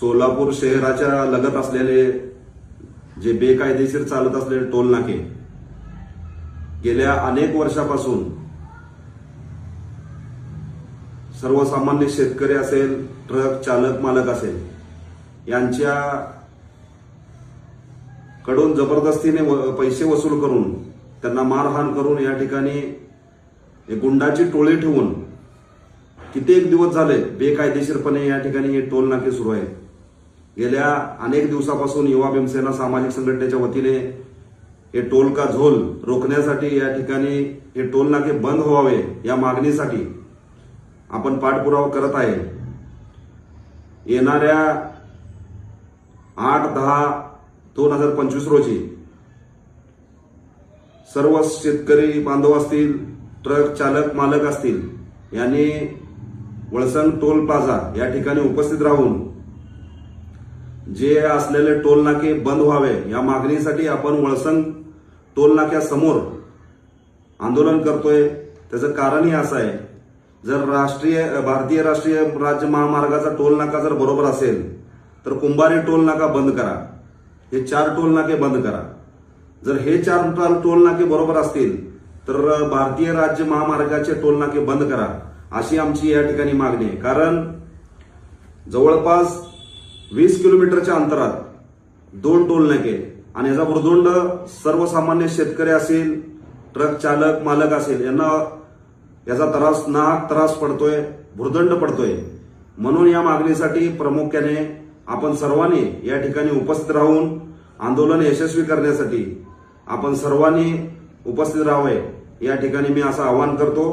सोलापूर शहराच्या लगत असलेले जे बेकायदेशीर चालत असलेले टोल नाके गेल्या अनेक वर्षापासून सर्वसामान्य शेतकरी असेल ट्रक चालक मालक असेल यांच्या कडून जबरदस्तीने पैसे वसूल करून त्यांना मारहाण करून या ठिकाणी गुंडाची टोळी ठेवून कित्येक दिवस झाले बेकायदेशीरपणे या ठिकाणी हे टोल नाके सुरू आहेत. गेल्या अनेक दिवसापासून युवा भीमसेना सामाजिक संघटनेच्या वतीने हे टोल का झोल रोखण्यासाठी या ठिकाणी हे टोल नाके बंद व्हावे या मागणीसाठी आपण पाठपुरावा करत आहे. येणाऱ्या आठ दहा दोन हजार पंचवीस रोजी सर्व शेतकरी बांधव असतील ट्रक चालक मालक असतील यांनी वळसंग टोल प्लाझा या ठिकाणी उपस्थित राहून जे असलेले टोल नाके बंद व्हावे या मागणीसाठी आपण वळसंग टोल नाक्यासमोर आंदोलन करतोय. त्याचं कारणही असं आहे जर राष्ट्रीय भारतीय राष्ट्रीय राज्य महामार्गाचा टोल नाका जर बरोबर असेल तर कुंभारी टोल नाका बंद करा. हे चार टोल नाके बंद करा. जर हे चार टोल- नाके बरोबर असतील तर भारतीय राज्य महामार्गाचे टोल नाके बंद करा अशी आमची या ठिकाणी मागणी आहे. कारण जवळपास वीस किलोमीटरच्या अंतरात दोन टोल नाके आणि याचा भुर्दंड सर्वसामान्य शेतकरी असेल ट्रक चालक मालक असेल यांना याचा त्रास नाहक त्रास पडतोय भुर्दंड पडतोय. म्हणून या मागणीसाठी प्रामुख्याने आपण सर्वांनी या ठिकाणी उपस्थित राहून आंदोलन यशस्वी करण्यासाठी आपण सर्वांनी उपस्थित राहावे या ठिकाणी मी असं आवाहन करतो.